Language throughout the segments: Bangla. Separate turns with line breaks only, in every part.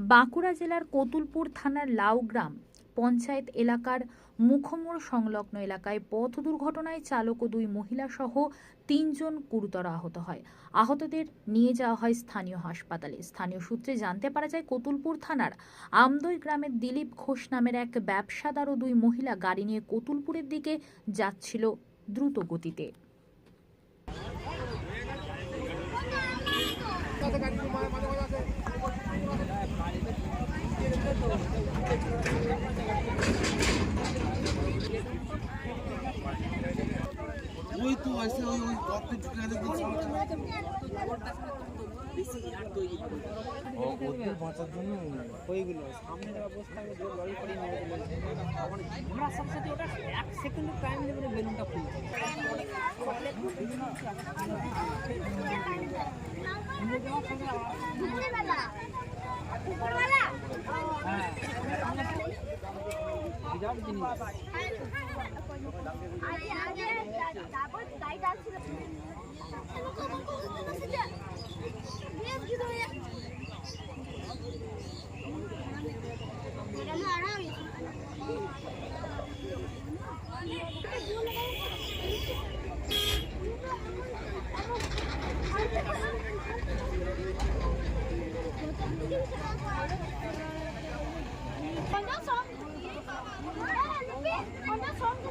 বাঁকুড়া জেলার কতুলপুর থানার লাউগ্রাম পঞ্চায়েত এলাকার মুখমোড় সংলগ্ন এলাকায় পথ দুর্ঘটনায় চালক ও দুই মহিলা সহ তিনজন গুরুতর আহত হয়। আহতদের নিয়ে যাওয়া হয় স্থানীয় হাসপাতালে। স্থানীয় সূত্রে জানতে পারা যায়, কতুলপুর থানার আমদই গ্রামের দিলীপ ঘোষ নামের এক ব্যবসাদার ও দুই মহিলা গাড়ি নিয়ে কতুলপুরের দিকে যাচ্ছিল দ্রুত গতিতে
ওই তো ऐसे ওই ওই রক্ত ঢুকে গেলে দেখছি
ওদের বাঁচার জন্য ওইগুলো সামনের অবস্থায় যে লরি করে নিয়ে চলেছে আমরা সাথে সাথে ওটা এক সেকেন্ড টাইম নেবে বেলুনটা খুলতে বিরাট 我
说了你家不些你们这 Ondan sonra
Ondan sonra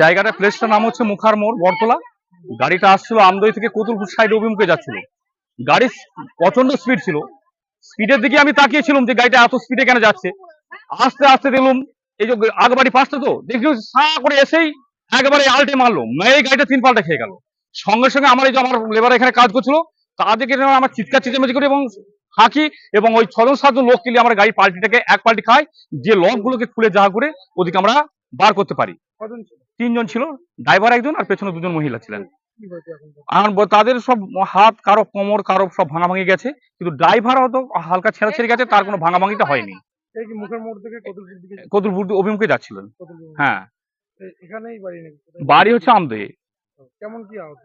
জায়গাটা প্লেসটার নাম হচ্ছে মুখার মোড় বরতলা গাড়িটা আসছিল আমদই থেকে কতুলপুর সাইড অভিমুখে যাচ্ছিল। গাড়ি প্রচণ্ড স্পিড ছিল। স্পিডের দিকে আমি তাকিয়েছিলাম যে গাড়িটা এত স্পিডে কেন যাচ্ছে। আস্তে আস্তে দেখলাম এই যে আগবাড়ি পাঁচটা তো, দেখলাম সা করে এসেই একবারে আলটে মারলো। মেয়ে গাড়িটা তিন পাল্টা খেয়ে গেল। সঙ্গে সঙ্গে আমার এই যে আমার লেবার এখানে কাজ করছিল তাদেরকে আমার চিৎকার, চেঁচামেচি করে এবং হাঁকি এবং ওই ছজন, সাতজন লোক কিনে আমার গাড়ি পাল্টিটাকে এক পাল্টি খায়, যে লক গুলোকে খুলে যা করে ওদিকে আমরা বার করতে পারি। তিনজন ছিল ড্রাইভার একজন আর পেছনে দুজন মহিলা ছিলেন। আর তাদের সব হাত কারও কোমর কারও সব ভাঙাভাঙি গেছে। কিন্তু ড্রাইভার হয়তো হালকা ছেঁড়া ছেড়ে গেছে তার কোনো হয়নি।
মুখের মোড় থেকে কতুলপুর
অভিমুখে যাচ্ছিলেন। হ্যাঁ।
বাড়ি
বাড়ি হচ্ছে আমদে।
কেমন কি আহত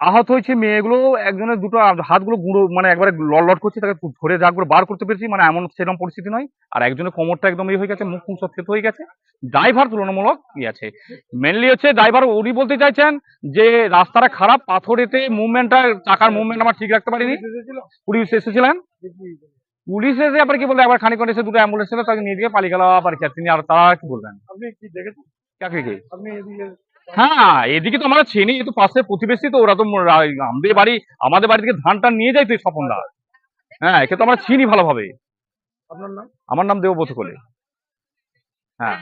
আহত হয়েছে মেয়েগুলো একজনের দুটো হাতগুলো গুঁড়ো মানে একবারে লট করছে তাকে ধরে যা করে বার করতে পেরেছি মানে এমন সেরকম পরিস্থিতি নয়। আর একজনের কোমরটা একদম ইয়ে হয়ে গেছে মুখ মুখ সব হয়ে গেছে। ড্রাইভার তুলনামূলক ই আছে। মেনলি হচ্ছে ড্রাইভার উনি বলতে চাইছেন যে রাস্তাটা খারাপ পাথরেতে মুভমেন্টটা চাকার মুভমেন্ট আমার ঠিক রাখতে পারিনি।
পুলিশ
এসেছিলেন। পুলিশ এসে আবার কি বলল? একবার খানিক এসে দুটো অ্যাম্বুলেন্স ছিল তাকে নিয়ে দিয়ে পালিয়ে গেল আবার কি তিনি আর তারা কি বলবেন?
আপনি কি দেখেছেন?
কাকে কি?
আপনি
হ্যাঁ এদিকে তো আমরা চিনি তো পাশে প্রতিবেশী তো ওরা তো আমাদের বাড়ি আমাদের বাড়ি থেকে ধান টান নিয়ে যায় তুই স্বপনদা। হ্যাঁ একে তো আমরা চিনি ভালোভাবে।
আপনার নাম?
আমার নাম দেবব্রত কোলে। হ্যাঁ।